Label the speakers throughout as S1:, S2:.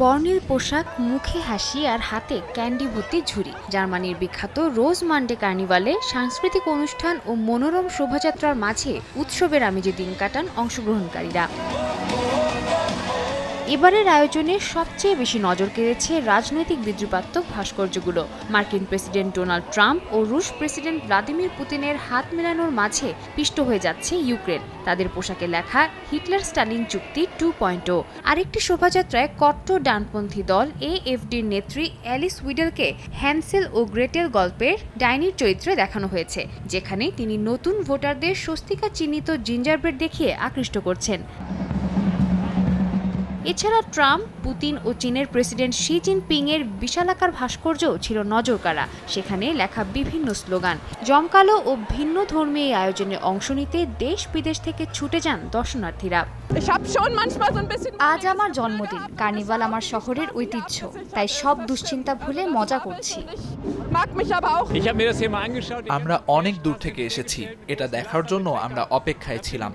S1: বর্ণিল পোশাক, মুখে হাসি আর হাতে ক্যান্ডি ভর্তি ঝুড়ি। জার্মানির বিখ্যাত রোজ মান্ডে কার্নিভালে সাংস্কৃতিক অনুষ্ঠান ও মনোরম শোভাযাত্রার মাঝে উৎসবের আমেজে দিন কাটান অংশগ্রহণকারীরা। এবারের আয়োজনে সবচেয়ে বেশি নজর কেড়েছে রাজনৈতিক বিদ্রুপাত্মক ভাস্কর্যগুলো। মার্কিন প্রেসিডেন্ট ডোনাল্ড ট্রাম্প ও রুশ প্রেসিডেন্ট ভ্লাদিমির পুতিনের হাত মেলানোর মাঝে পিষ্ট হয়ে যাচ্ছে ইউক্রেন। তাদের পোশাকে লেখা হিটলার স্টালিন চুক্তি টু পয়েন্ট ও। আরেকটি শোভাযাত্রায় কট্টর ডানপন্থী দল এএফডির নেত্রী অ্যালিস উইডেলকে হ্যান্সেল ও গ্রেটেল গল্পের ডাইনির চরিত্রে দেখানো হয়েছে, যেখানে তিনি নতুন ভোটারদের স্বস্তিকা চিহ্নিত জিঞ্জারব্রেড দেখিয়ে আকৃষ্ট করছেন। এছাড়া ট্রাম্প পুতিন ও চীনের প্রেসিডেন্ট শি জিনপিং এর বিশালাকার ভাস্কর্যও ছিল নজরকাড়া। সেখানে লেখা বিভিন্ন স্লোগান। জমকালো ও ভিন্ন ধর্মী এই আয়োজনে অংশ নিতে দেশ বিদেশ থেকে ছুটে যান দর্শনার্থীরা.
S2: আজ আমার জন্মদিন। কার্নিভাল আমার শহরের ঐতিহ্য। তাই সব দুশ্চিন্তা ভুলে মজা করছি।
S3: আমরা অনেক দূর থেকে এসেছি। এটা দেখার জন্য আমরা অপেক্ষায় ছিলাম।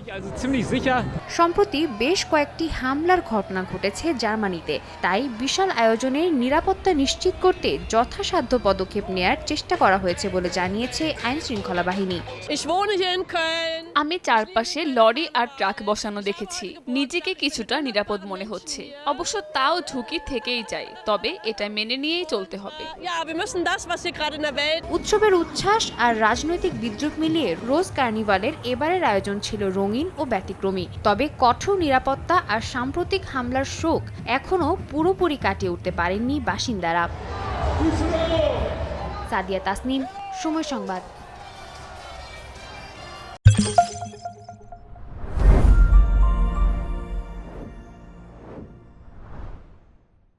S1: সম্প্রতি বেশ কয়েকটি হামলার ঘটনা ঘটেছে জার্মানিতে। তাই বিশাল আয়োজনের নিরাপত্তা নিশ্চিত করতে যথাসাধ্য পদক্ষেপ নেয়ার চেষ্টা করা হয়েছে বলে জানিয়েছে আইন শৃঙ্খলা বাহিনী.
S4: আমি চারপাশে লরি আর ট্রাক বসানো দেখেছি। নিজেকে কিছুটা নিরাপদ মনে হচ্ছে। অবশ্য তাও ঝুঁকি থেকেই যায়। তবে এটা মেনে নিয়েই চলতে হবে।
S1: উৎসবের উচ্ছ্বাস আর রাজনৈতিক বিদ্রুপ মিলিয়ে রোজ কার্নিভালের এবারের আয়োজন ছিল রঙিন ও ব্যতিক্রমী। তবে কঠোর নিরাপত্তা আর সাম্প্রতিক হামলার শোক এখনও পুরোপুরি কাটিয়ে উঠতে পারেননি বাসিন্দারা। সাদিয়া তাসনিম সময় সংবাদ।